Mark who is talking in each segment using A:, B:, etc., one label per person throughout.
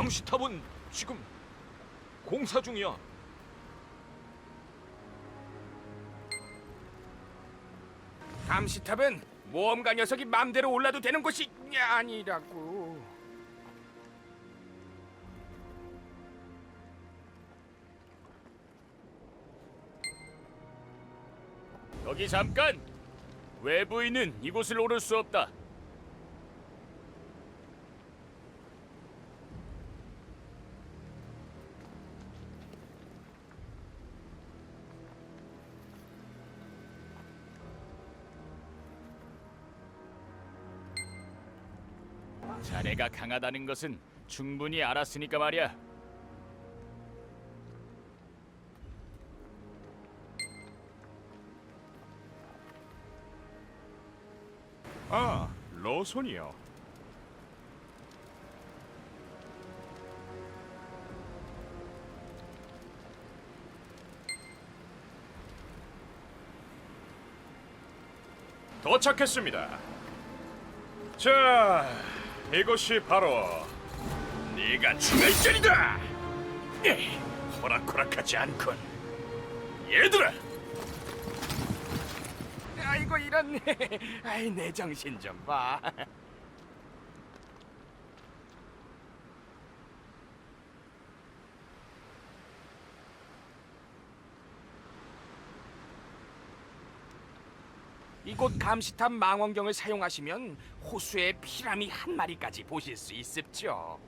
A: 감시탑은 지금 공사 중이야.
B: 감시탑은 모험가 녀석이 마음대로 올라도 되는 곳이 아니라고.
C: 거기 잠깐! 외부인은 이곳을 오를 수 없다. 자네가 강하다는 것은 충분히 알았으니까 말이야.
D: 아, 로손이요. 도착했습니다. 자, 이것이 바로 네가 죽을 자리다. 예, 호락호락하지 않군. 얘들아,
B: 아이고 이런. 아이 내 정신 좀 봐. 이곳 감시탑 망원경을 사용하시면 호수의 피라미 한 마리까지 보실 수 있습죠.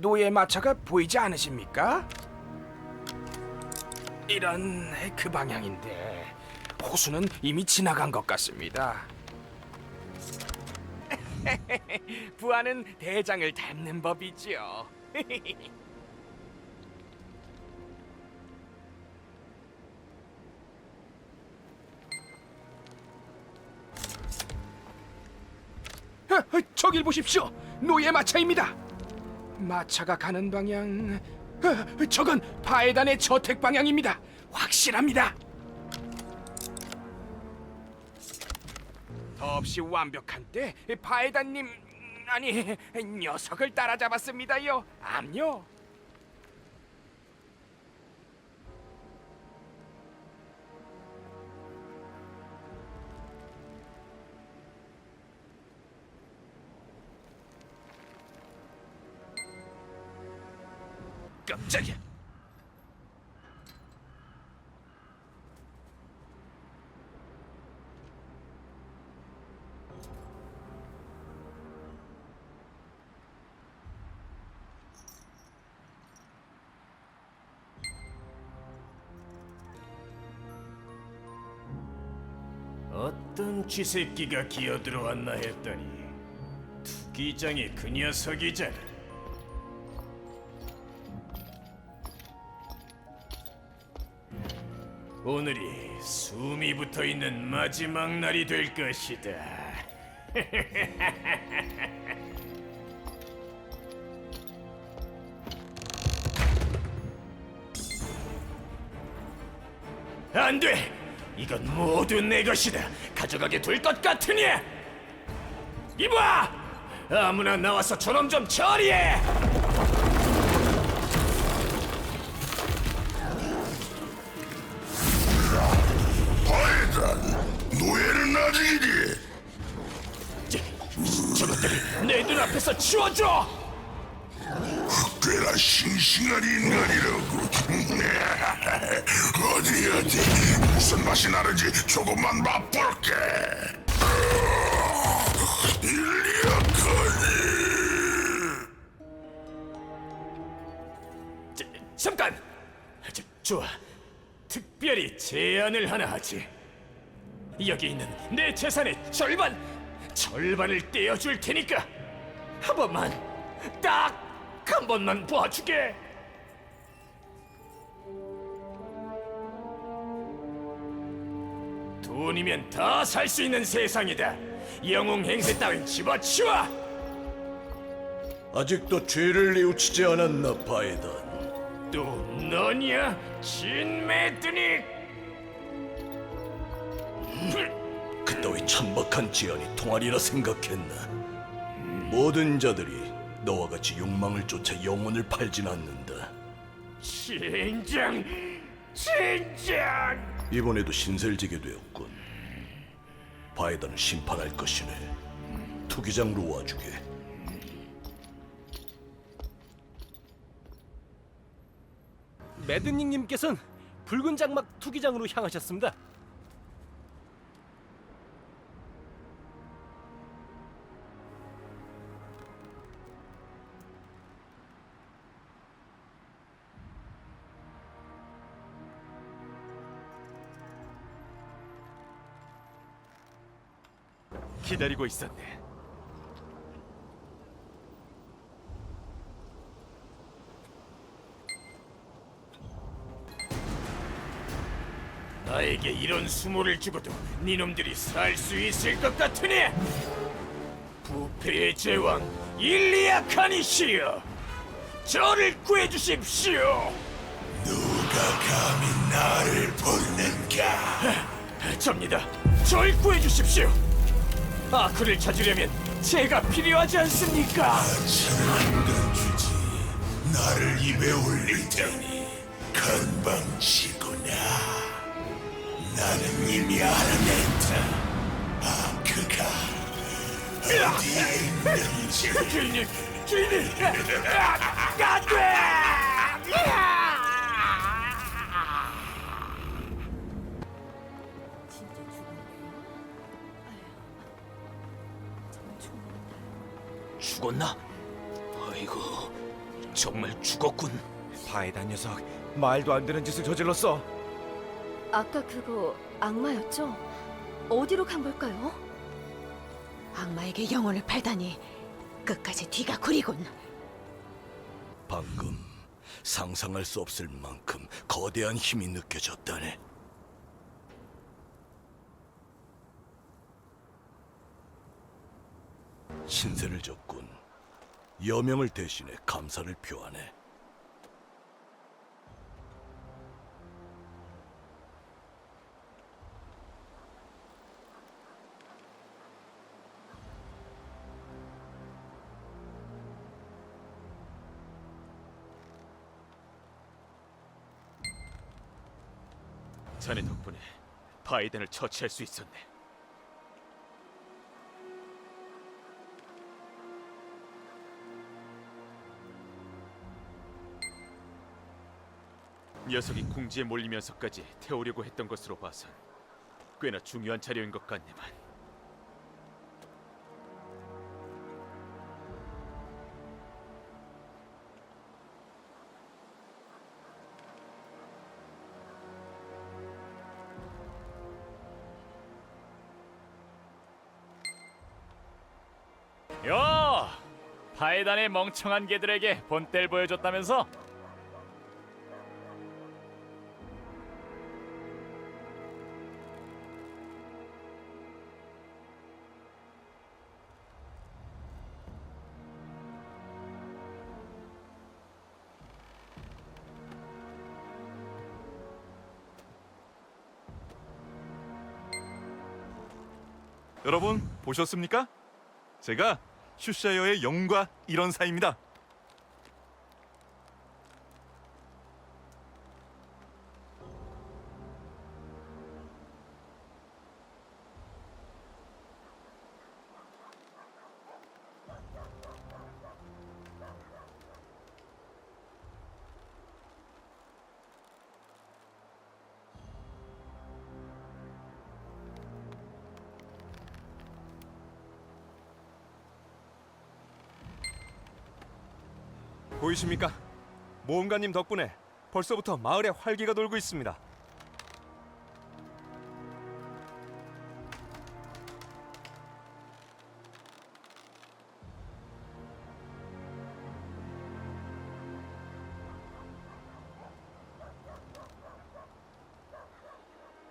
B: 노예 마차가 보이지 않으십니까? 이런 그 방향인데 호수는 이미 지나간 것 같습니다. 부하는 대장을 닮는 법이지요. 아, 아, 저길 보십시오. 노예 마차입니다. 마차가 가는 방향. 아, 저건 바에단의 저택 방향입니다. 확실합니다. 더없이 완벽한 때 바에단님 아니 녀석을 따라잡았습니다요. 암요. 깜짝이야.
D: 어떤 쥐새끼가 기어들어왔나 했더니 투기장이 그 녀석이잖아. 오늘이 숨이 붙어 있는 마지막 날이 될 것이다. 안 돼! 이건 모두 내 것이다. 가져가게 될 것 같으니! 이봐! 아무나 나와서 저놈 좀 처리해! 저, 저것들을 내 눈앞에서 치워줘!
E: 꽤나 싱싱한 인간이라고 어디 어디 무슨 맛이 나는지 조금만 맛볼게 일리아카니
D: 자, 잠깐! 저, 좋아. 특별히 제안을 하나 하지. 여기 있는 내 재산의 절반, 절반을 떼어줄 테니까 한 번만, 딱한한 번만 봐주게. 돈이면 다 살 수 있는 세상이다. 영웅 행세 따윈 집어치워.
F: 아직도 죄를 뉘우치지 않았나 바에단
D: 또 너냐, 진메드닉?
F: 그따위 천박한 제안이 통하리라 생각했나? 모든 자들이 너와 같이 욕망을 쫓아 영혼을 팔진 않는다.
D: 진정, 진정.
F: 이번에도 신세를 지게 되었군. 바에단을 심판할 것이네. 투기장으로 와주게.
G: 매드닝님께서는 붉은 장막 투기장으로 향하셨습니다.
A: 기다리고 있었네.
D: 나에게 이런 수모를 주고도 니놈들이 살 수 있을 것 같으니 부패의 제왕 일리아 카니시여 저를 구해주십시오
E: 누가 감히 나를 부르는가?
D: 접니다 절 구해주십시오 아크를 찾으려면 제가 필요하지 않습니까?
E: 천한도 주지 나를 입에 올릴 테니 금방 치구나 나는 이미 알아냈다 아크가 어디에 있는지
D: 주인님 주인님 아, 안돼
A: 죽었나? 아이고, 정말 죽었군.
B: 바에다 녀석 말도 안 되는 짓을 저질렀어.
H: 아까 그거 악마였죠? 어디로 간 걸까요?
I: 악마에게 영혼을 팔다니 끝까지 뒤가 구리군.
F: 방금 상상할 수 없을 만큼 거대한 힘이 느껴졌다네 신세를 졌군 여명을 대신해 감사를 표하네
A: 자네 덕분에 바이든을 처치할 수 있었네. 녀석이 궁지에 몰리면서까지 태우려고 했던 것으로 봐선 꽤나 중요한 자료인 것 같네만.
C: 야, 파이단의 멍청한 개들에게 본때를 보여줬다면서?
J: 여러분 보셨습니까? 제가 슈샤이어의 영웅과 이런 사이입니다.
G: 보이십니까? 모험가님 덕분에 벌써부터 마을에 활기가 돌고 있습니다.